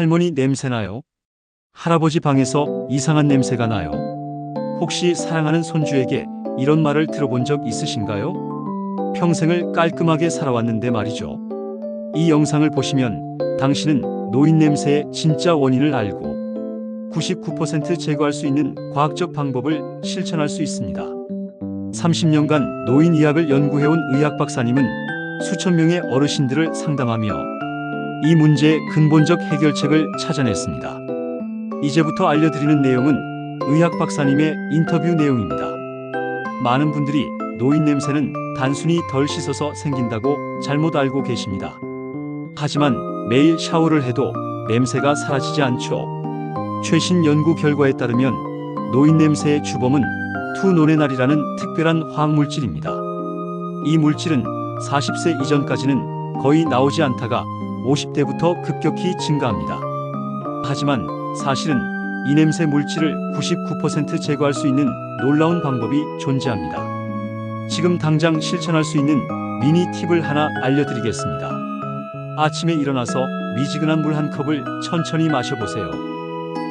할머니 냄새나요? 할아버지 방에서 이상한 냄새가 나요. 혹시 사랑하는 손주에게 이런 말을 들어본 적 있으신가요? 평생을 깔끔하게 살아왔는데 말이죠. 이 영상을 보시면 당신은 노인 냄새의 진짜 원인을 알고 99% 제거할 수 있는 과학적 방법을 실천할 수 있습니다. 30년간 노인 의학을 연구해온 의학 박사님은 수천 명의 어르신들을 상담하며 이 문제의 근본적 해결책을 찾아냈습니다. 이제부터 알려드리는 내용은 의학 박사님의 인터뷰 내용입니다. 많은 분들이 노인 냄새는 단순히 덜 씻어서 생긴다고 잘못 알고 계십니다. 하지만 매일 샤워를 해도 냄새가 사라지지 않죠. 최신 연구 결과에 따르면 노인 냄새의 주범은 투노레날이라는 특별한 화학물질입니다. 이 물질은 40세 이전까지는 거의 나오지 않다가 50대부터 급격히 증가합니다. 하지만 사실은 이 냄새 물질을 99% 제거할 수 있는 놀라운 방법이 존재합니다. 지금 당장 실천할 수 있는 미니 팁을 하나 알려드리겠습니다. 아침에 일어나서 미지근한 물 한 컵을 천천히 마셔보세요.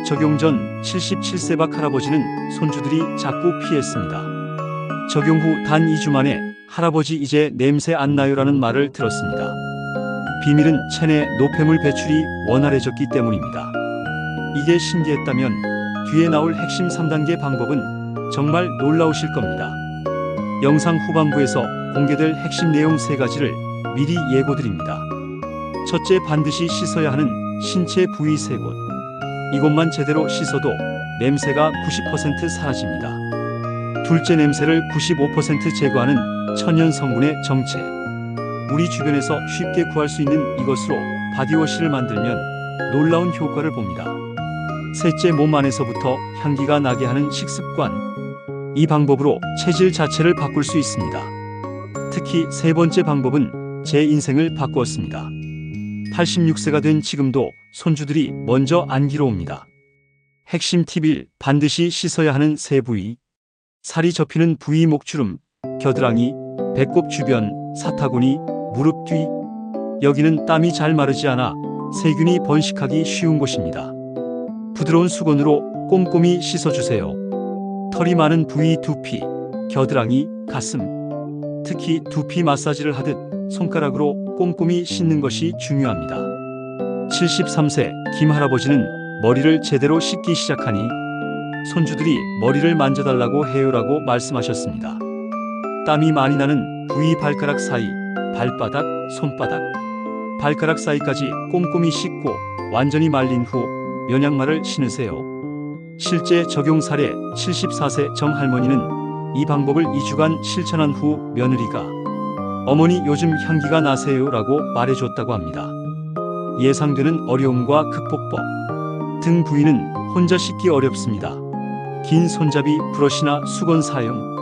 적용 전 77세 박 할아버지는 손주들이 자꾸 피했습니다. 적용 후 단 2주 만에 할아버지 이제 냄새 안 나요라는 말을 들었습니다. 비밀은 체내 노폐물 배출이 원활해졌기 때문입니다. 이게 신기했다면 뒤에 나올 핵심 3단계 방법은 정말 놀라우실 겁니다. 영상 후반부에서 공개될 핵심 내용 3가지를 미리 예고드립니다. 첫째 반드시 씻어야 하는 신체 부위 3곳. 이곳만 제대로 씻어도 냄새가 90% 사라집니다. 둘째 냄새를 95% 제거하는 천연 성분의 정체. 우리 주변에서 쉽게 구할 수 있는 이것으로 바디워시를 만들면 놀라운 효과를 봅니다. 셋째 몸 안에서부터 향기가 나게 하는 식습관. 이 방법으로 체질 자체를 바꿀 수 있습니다. 특히 세 번째 방법은 제 인생을 바꾸었습니다. 86세가 된 지금도 손주들이 먼저 안기러 옵니다. 핵심 팁 1 반드시 씻어야 하는 세 부위. 살이 접히는 부위 목주름, 겨드랑이, 배꼽 주변, 사타구니, 무릎 뒤. 여기는 땀이 잘 마르지 않아 세균이 번식하기 쉬운 곳입니다. 부드러운 수건으로 꼼꼼히 씻어주세요. 털이 많은 부위 두피, 겨드랑이, 가슴. 특히 두피 마사지를 하듯 손가락으로 꼼꼼히 씻는 것이 중요합니다. 73세 김 할아버지는 머리를 제대로 씻기 시작하니 손주들이 머리를 만져달라고 해요라고 말씀하셨습니다. 땀이 많이 나는 부위 발가락 사이, 발바닥, 손바닥, 발가락 사이까지 꼼꼼히 씻고 완전히 말린 후 면양말을 신으세요. 실제 적용 사례 74세 정 할머니는 이 방법을 2주간 실천한 후 며느리가 어머니 요즘 향기가 나세요 라고 말해줬다고 합니다. 예상되는 어려움과 극복법. 등 부위는 혼자 씻기 어렵습니다. 긴 손잡이 브러쉬나 수건 사용.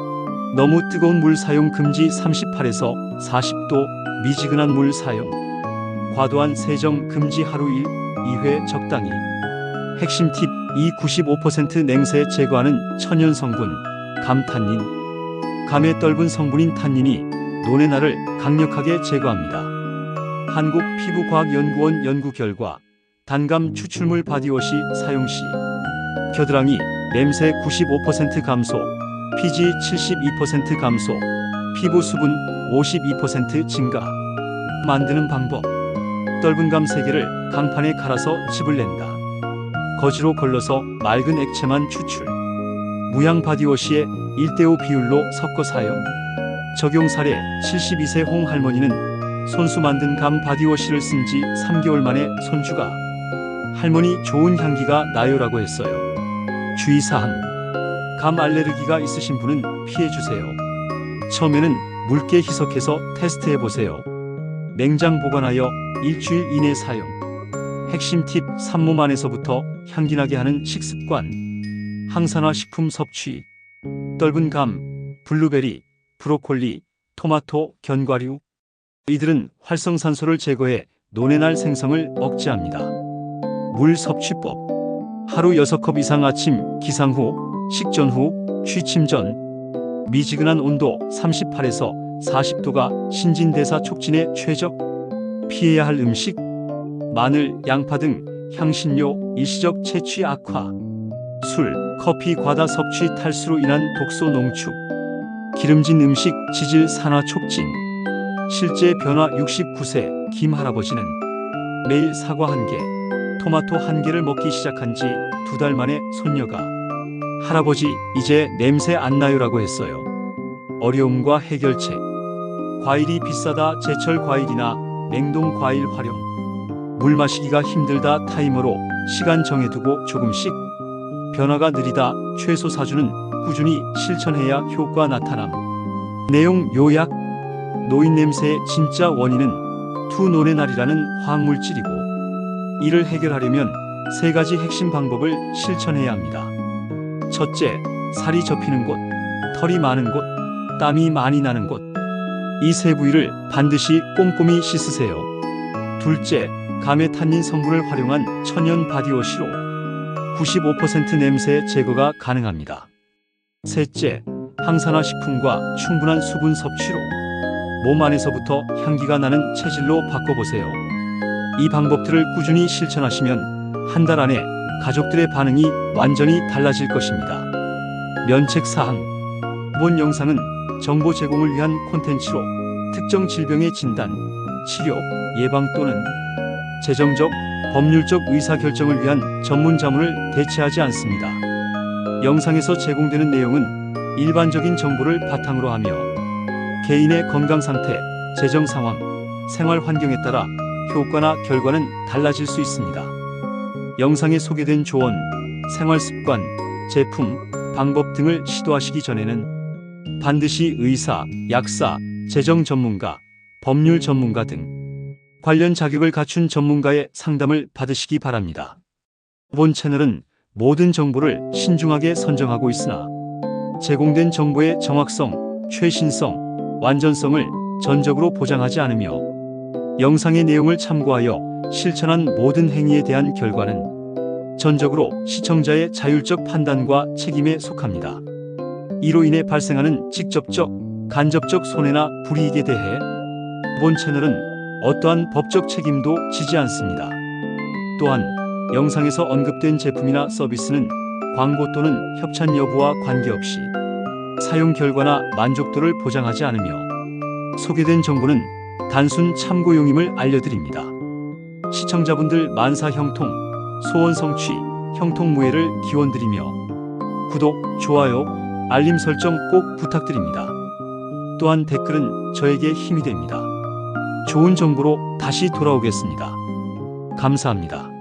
너무 뜨거운 물 사용 금지 38에서 40도 미지근한 물 사용. 과도한 세정 금지 하루 1, 2회 적당히. 핵심 팁, 이 95% 냉세 제거하는 천연 성분, 감탄닌. 감의 떫은 성분인 탄닌이 노네나를 강력하게 제거합니다. 한국피부과학연구원 연구 결과 단감 추출물 바디워시 사용 시 겨드랑이 냄새 95% 감소, 피지 72% 감소, 피부 수분 52% 증가. 만드는 방법. 떫은 감 3개를 강판에 갈아서 즙을 낸다. 거즈로 걸러서 맑은 액체만 추출. 무향 바디워시에 1대5 비율로 섞어 사용. 적용 사례 72세 홍 할머니는 손수 만든 감 바디워시를 쓴 지 3개월 만에 손주가 할머니 좋은 향기가 나요라고 했어요. 주의사항. 감 알레르기가 있으신 분은 피해주세요. 처음에는 묽게 희석해서 테스트해보세요. 냉장 보관하여 일주일 이내 사용. 핵심 팁 산몸 안에서부터 향기나게 하는 식습관. 항산화 식품 섭취. 떫은 감, 블루베리, 브로콜리, 토마토, 견과류. 이들은 활성산소를 제거해 노네날 생성을 억제합니다. 물 섭취법. 하루 6컵 이상 아침, 기상 후, 식전 후, 취침 전. 미지근한 온도 38에서 40도가 신진대사 촉진에 최적. 피해야 할 음식. 마늘, 양파 등 향신료, 일시적 채취 악화, 술, 커피 과다 섭취 탈수로 인한 독소 농축, 기름진 음식 지질 산화 촉진. 실제 변화 69세 김 할아버지는 매일 사과 한 개, 토마토 한 개를 먹기 시작한 지 두 달 만에 손녀가 할아버지 이제 냄새 안 나요라고 했어요. 어려움과 해결책. 과일이 비싸다 제철 과일이나 냉동 과일 활용. 물 마시기가 힘들다 타이머로 시간 정해두고 조금씩. 변화가 느리다 최소 4주는 꾸준히 실천해야 효과 나타남. 내용 요약 노인 냄새의 진짜 원인은 투노레날이라는 화학물질이고 이를 해결하려면 세 가지 핵심 방법을 실천해야 합니다. 첫째, 살이 접히는 곳, 털이 많은 곳, 땀이 많이 나는 곳. 이 세 부위를 반드시 꼼꼼히 씻으세요. 둘째, 감에 탄닌 성분을 활용한 천연 바디워시로 95% 냄새 제거가 가능합니다. 셋째, 항산화 식품과 충분한 수분 섭취로 몸 안에서부터 향기가 나는 체질로 바꿔보세요. 이 방법들을 꾸준히 실천하시면 한 달 안에 가족들의 반응이 완전히 달라질 것입니다. 면책 사항. 본 영상은 정보 제공을 위한 콘텐츠로 특정 질병의 진단, 치료, 예방 또는 재정적, 법률적 의사 결정을 위한 전문 자문을 대체하지 않습니다. 영상에서 제공되는 내용은 일반적인 정보를 바탕으로 하며 개인의 건강 상태, 재정 상황, 생활 환경에 따라 효과나 결과는 달라질 수 있습니다. 영상에 소개된 조언, 생활 습관, 제품, 방법 등을 시도하시기 전에는 반드시 의사, 약사, 재정 전문가, 법률 전문가 등 관련 자격을 갖춘 전문가의 상담을 받으시기 바랍니다. 본 채널은 모든 정보를 신중하게 선정하고 있으나 제공된 정보의 정확성, 최신성, 완전성을 전적으로 보장하지 않으며 영상의 내용을 참고하여 실천한 모든 행위에 대한 결과는 전적으로 시청자의 자율적 판단과 책임에 속합니다. 이로 인해 발생하는 직접적, 간접적 손해나 불이익에 대해 본 채널은 어떠한 법적 책임도 지지 않습니다. 또한 영상에서 언급된 제품이나 서비스는 광고 또는 협찬 여부와 관계없이 사용 결과나 만족도를 보장하지 않으며 소개된 정보는 단순 참고용임을 알려드립니다. 시청자분들 만사 형통, 소원 성취, 형통무예를 기원드리며 구독, 좋아요, 알림 설정 꼭 부탁드립니다. 또한 댓글은 저에게 힘이 됩니다. 좋은 정보로 다시 돌아오겠습니다. 감사합니다.